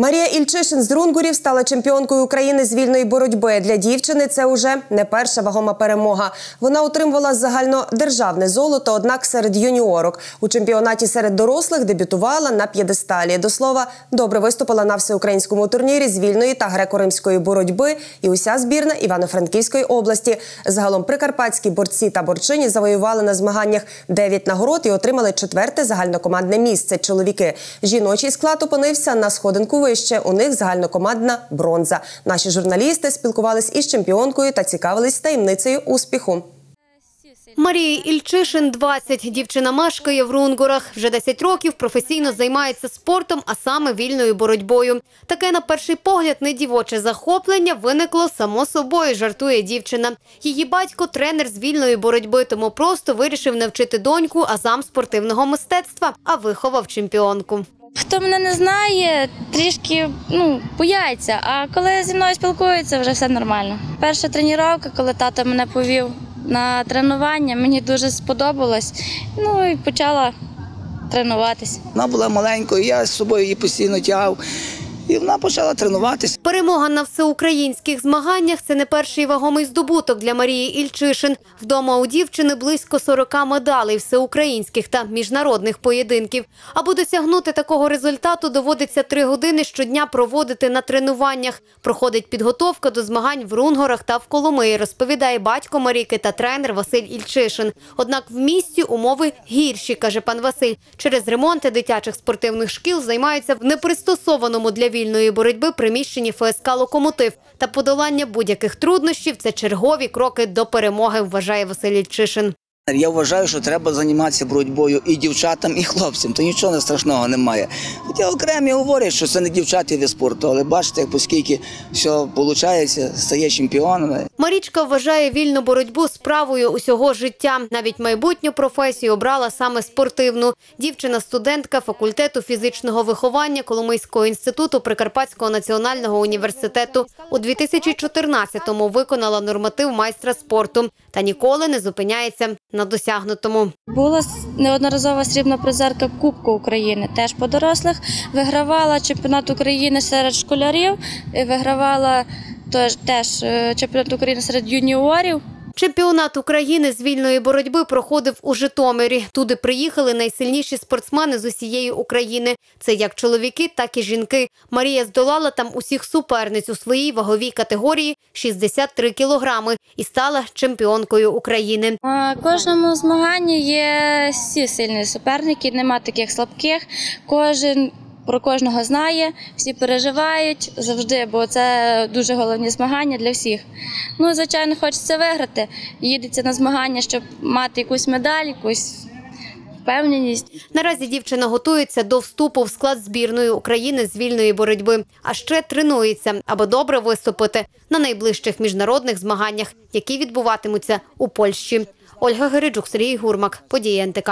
Марія Ільчишин з Рунгурів стала чемпіонкою України з вільної боротьби. Для дівчини це уже не перша вагома перемога. Вона отримувала загальнодержавне золото, однак серед юніорок у чемпіонаті серед дорослих дебютувала на п'єдесталі. До слова, добре виступила на всеукраїнському турнірі з вільної та греко-римської боротьби. І уся збірна Івано-Франківської області. Загалом прикарпатські борці та борчині завоювали на змаганнях 9 нагород і отримали четверте загальнокомандне місце. Чоловіки жіночий склад опинився на сходинку вище. У них загальнокомандна бронза. Наші журналісти спілкувались із чемпіонкою та цікавились таємницею успіху. Марії Ільчишин 20. Дівчина мешкає в Рунгурах. Вже 10 років професійно займається спортом, а саме вільною боротьбою. Таке, на перший погляд, не дівоче захоплення виникло само собою, жартує дівчина. Її батько – тренер з вільної боротьби, тому просто вирішив навчити доньку азам спортивного мистецтва, а виховав чемпіонку. Хто мене не знає, трішки ну, бояться, а коли зі мною спілкуються, вже все нормально. Перша тренування, коли тато мене повів на тренування, мені дуже сподобалось. Ну і почала тренуватись. Вона була маленькою, я з собою її постійно тягав. І вона почала тренуватися. Перемога на всеукраїнських змаганнях – це не перший вагомий здобуток для Марії Ільчишин. Вдома у дівчини близько 40 медалей всеукраїнських та міжнародних поєдинків. Аби досягнути такого результату, доводиться три години щодня проводити на тренуваннях. Проходить підготовка до змагань в Рунгорах та в Коломиї, розповідає батько Маріки та тренер Василь Ільчишин. Однак в місті умови гірші, каже пан Василь. Через ремонти дитячих спортивних шкіл займаються в непристосованому для вільної боротьби приміщенні ФСК «Локомотив». Та подолання будь-яких труднощів – це чергові кроки до перемоги, вважає Василь Ільчишин. Я вважаю, що треба займатися боротьбою і дівчатам, і хлопцям. То нічого не страшного немає. Хоча окремі говорять, що це не дівчата від спорту, але бачите, поскільки все виходить, стає чемпіонами. Марічка вважає вільну боротьбу справою усього життя. Навіть майбутню професію обрала саме спортивну. Дівчина – студентка факультету фізичного виховання Коломийського інституту Прикарпатського національного університету. У 2014-му виконала норматив майстра спорту та ніколи не зупиняється на досягнутому. Була неодноразова срібна призерка Кубку України, теж по дорослих. Вигравала чемпіонат України серед школярів, вигравала теж, теж е, чемпіонат України серед юніорів. Чемпіонат України з вільної боротьби проходив у Житомирі. Туди приїхали найсильніші спортсмени з усієї України. Це як чоловіки, так і жінки. Марія здолала там усіх суперниць у своїй ваговій категорії 63 кілограми і стала чемпіонкою України. На кожному змаганні є всі сильні суперники, нема таких слабких. Кожен про кожного знає, всі переживають завжди, бо це дуже головні змагання для всіх. Ну, звичайно, хочеться виграти. Їдеться на змагання, щоб мати якусь медаль, якусь впевненість. Наразі дівчина готується до вступу в склад збірної України з вільної боротьби, а ще тренується, аби добре виступити на найближчих міжнародних змаганнях, які відбуватимуться у Польщі. Ольга Гериджук, Сергій Гурмак, події НТК.